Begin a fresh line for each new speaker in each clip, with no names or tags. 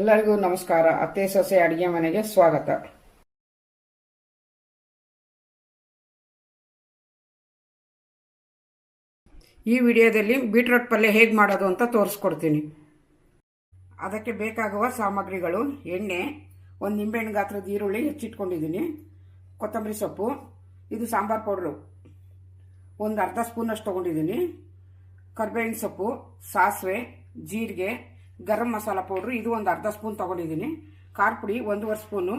ಎಲ್ಲರಿಗೂ ನಮಸ್ಕಾರ. ಅತ್ತೆ ಸೊಸೆ ಅಡಿಗೆ ಮನೆಗೆ ಸ್ವಾಗತ. ಈ ವಿಡಿಯೋದಲ್ಲಿ ಬೀಟ್ರೋಟ್ ಪಲ್ಯ ಹೇಗೆ ಮಾಡೋದು ಅಂತ ತೋರಿಸ್ಕೊಡ್ತೀನಿ. ಅದಕ್ಕೆ ಬೇಕಾಗುವ ಸಾಮಗ್ರಿಗಳು, ಎಣ್ಣೆ, ಒಂದು ನಿಂಬೆಹಣ್ಣು ಗಾತ್ರದ ಈರುಳ್ಳಿ ಹೆಚ್ಚಿಟ್ಕೊಂಡಿದ್ದೀನಿ. ಕೊತ್ತಂಬರಿ ಸೊಪ್ಪು, ಇದು ಸಾಂಬಾರ್ ಪೌಡ್ರು. ಒಂದು ಅರ್ಧ ಸ್ಪೂನಷ್ಟು ತೊಗೊಂಡಿದ್ದೀನಿ. ಕರ್ಬೇವಿನ ಸೊಪ್ಪು, ಸಾಸಿವೆ, ಜೀರಿಗೆ ಗರಂ ಮಸಾಲ ಪೌಡ್ರು ಇದು ಒಂದು ಅರ್ಧ ಸ್ಪೂನ್ ತಗೊಂಡಿದ್ದೀನಿ. ಖಾರ ಪುಡಿ ಒಂದೂವರೆ ಸ್ಪೂನು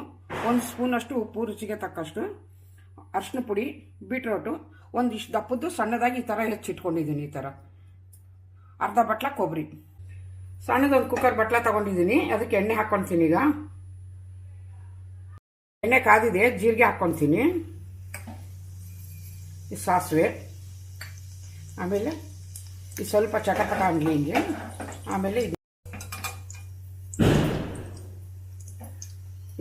ಒಂದು ಸ್ಪೂನಷ್ಟು ಉಪ್ಪು, ರುಚಿಗೆ ತಕ್ಕಷ್ಟು. ಅರಿಶಿನ ಪುಡಿ ಬೀಟ್ರೋಟು ಒಂದಿಷ್ಟು ದಪ್ಪದ್ದು ಸಣ್ಣದಾಗಿ ಈ ಥರ ಹೆಚ್ಚಿಟ್ಕೊಂಡಿದ್ದೀನಿ ಈ ಥರ ಅರ್ಧ ಬಟ್ಲ ಕೊಬ್ಬರಿ. ಸಣ್ಣದೊಂದು ಕುಕ್ಕರ್ ಬಟ್ಲ ತಗೊಂಡಿದ್ದೀನಿ. ಅದಕ್ಕೆ ಎಣ್ಣೆ ಹಾಕ್ಕೊಳ್ತೀನಿ ಈಗ. ಎಣ್ಣೆ ಕಾದಿದೆ, ಜೀರಿಗೆ ಹಾಕ್ಕೊಳ್ತೀನಿ ಈ ಸಾಸಿವೆ. ಆಮೇಲೆ ಈ ಸ್ವಲ್ಪ ಚಟಪಟ ಅಂಗಿ ಹಿಂಗೆ. ಆಮೇಲೆ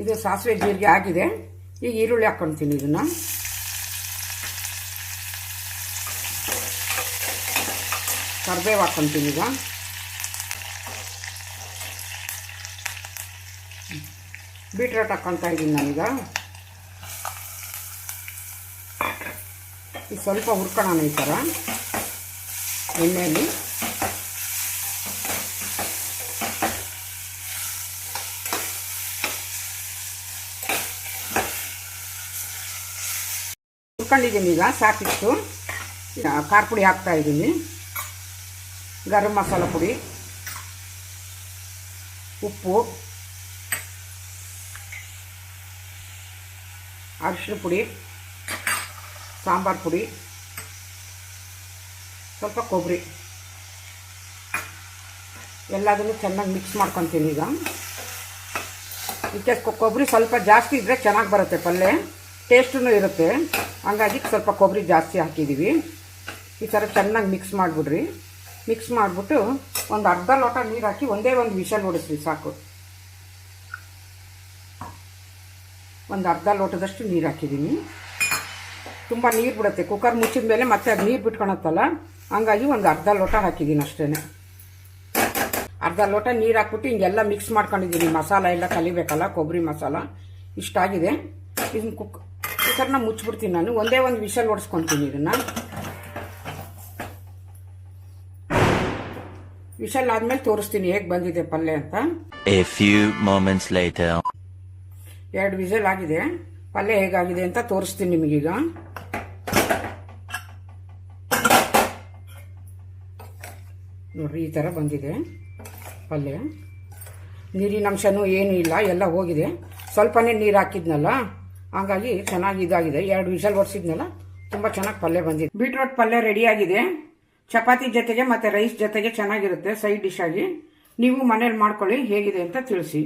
ಇದು ಸಾಸಿವೆ ಜೀರಿಗೆ ಆಗಿದೆ. ಈಗ ಈರುಳ್ಳಿ ಹಾಕ್ಕೊಳ್ತೀನಿ ಇದನ್ನ. ಕರ್ಬೇವು ಹಾಕ್ಕೊಳ್ತೀನಿ ಈಗ. ಬೀಟ್ರೋಟ್ ಹಾಕ್ಕೊಳ್ತಾ ಇದ್ದೀನಿ ನಾನೀಗ. ಈಗ ಸ್ವಲ್ಪ ಹುರ್ಕೋಣ ಈ ಥರ. ಎಣ್ಣೆಯಲ್ಲಿ. ಹುರ್ಕೊಂಡಿದ್ದೀನಿ ಈಗ ಈಗ ಖಾರ ಪುಡಿ ಹಾಕ್ತಾ ಇದ್ದೀನಿ. ಗರಂ ಮಸಾಲ ಪುಡಿ, ಉಪ್ಪು, ಅರಿಶಿನ ಪುಡಿ, ಸಾಂಬಾರು ಪುಡಿ, ಸ್ವಲ್ಪ ಕೊಬ್ಬರಿ. ಎಲ್ಲದನ್ನು ಚೆನ್ನಾಗಿ ಮಿಕ್ಸ್ ಮಾಡ್ಕೊತೀನಿ ಈಗ. ಇದಕ್ಕೆ ಕೊಬ್ಬರಿ ಸ್ವಲ್ಪ ಜಾಸ್ತಿ ಇದ್ದರೆ ಚೆನ್ನಾಗಿ ಬರುತ್ತೆ ಪಲ್ಯ ಟೇಸ್ಟೂ ಇರುತ್ತೆ. ಹಂಗಾಗಿ ಸ್ವಲ್ಪ ಕೊಬ್ಬರಿ ಜಾಸ್ತಿ ಹಾಕಿದ್ದೀವಿ. ಈ ಥರ ಚೆನ್ನಾಗಿ ಮಿಕ್ಸ್ ಮಾಡಿಬಿಡ್ರಿ. ಮಿಕ್ಸ್ ಮಾಡಿಬಿಟ್ಟು ಒಂದು ಅರ್ಧ ಲೋಟ ನೀರು ಹಾಕಿ ಒಂದೇ ಒಂದು ವಿಷಲ್ ಹೊಡಿಸ್ರಿ ಸಾಕು. ಒಂದು ಅರ್ಧ ಲೋಟದಷ್ಟು ನೀರು ಹಾಕಿದ್ದೀನಿ. ತುಂಬ ನೀರು ಬಿಡುತ್ತೆ. ಕುಕ್ಕರ್ ಮುಚ್ಚಿದ ಮೇಲೆ ಮತ್ತೆ ಅದು ನೀರು ಬಿಟ್ಕೊಳತ್ತಲ್ಲ? ಹಂಗಾಗಿ ಒಂದು ಅರ್ಧ ಲೋಟ ಹಾಕಿದ್ದೀನಿ ಅಷ್ಟೇ ಅರ್ಧ ಲೋಟ ನೀರು ಹಾಕ್ಬಿಟ್ಟು ಹಿಂಗೆಲ್ಲ ಮಿಕ್ಸ್ ಮಾಡ್ಕೊಂಡಿದ್ದೀನಿ. ಮಸಾಲ ಎಲ್ಲ ಕಲಿಬೇಕಲ್ಲ, ಕೊಬ್ಬರಿ ಮಸಾಲ. ಇಷ್ಟಾಗಿದೆ. ಇದನ್ನು ಕುಕ್ ಕುಕ್ಕರ್ನ ಮುಚ್ಚಿಬಿಡ್ತೀನಿ ನಾನು. ಒಂದೇ ಒಂದು ವಿಷಲ್ ಓಡಿಸ್ಕೊತೀನಿ ಇದನ್ನು. ವಿಶಲ್ ಆದಮೇಲೆ ತೋರಿಸ್ತೀನಿ ಹೇಗೆ ಬಂದಿದೆ ಪಲ್ಯ ಅಂತ. ಎರಡು ವಿಶಲ್ ಆಗಿದೆ. ಪಲ್ಯ ಹೇಗಾಗಿದೆ ಅಂತ ತೋರಿಸ್ತೀನಿ ನಿಮಗೀಗ ನೋಡ್ರಿ ಈ ಥರ ಬಂದಿದೆ ಪಲ್ಯ. ನೀರಿನ ಅಂಶನೂ ಏನೂ ಇಲ್ಲ ಎಲ್ಲ ಹೋಗಿದೆ. ಸ್ವಲ್ಪನೇ ನೀರು ಹಾಕಿದ್ನಲ್ಲ? ಹಂಗಾಗಿ ಚೆನ್ನಾಗಿ ಇದಾಗಿದೆ. ಎರಡು ವಿಸಲ್ ಒಡಿಸಿದ್ನಲ್ಲ ತುಂಬ ಚೆನ್ನಾಗಿ ಪಲ್ಯ ಬಂದಿದೆ. ಬೀಟ್ರೋಟ್ ಪಲ್ಯ ರೆಡಿಯಾಗಿದೆ ಚಪಾತಿ ಜೊತೆಗೆ ಮತ್ತು ರೈಸ್ ಜೊತೆಗೆ ಚೆನ್ನಾಗಿರುತ್ತೆ ಸೈಡ್ ಡಿಶ್ ಆಗಿ. ನೀವು ಮನೇಲಿ ಮಾಡ್ಕೊಳ್ಳಿ, ಹೇಗಿದೆ ಅಂತ ತಿಳಿಸಿ.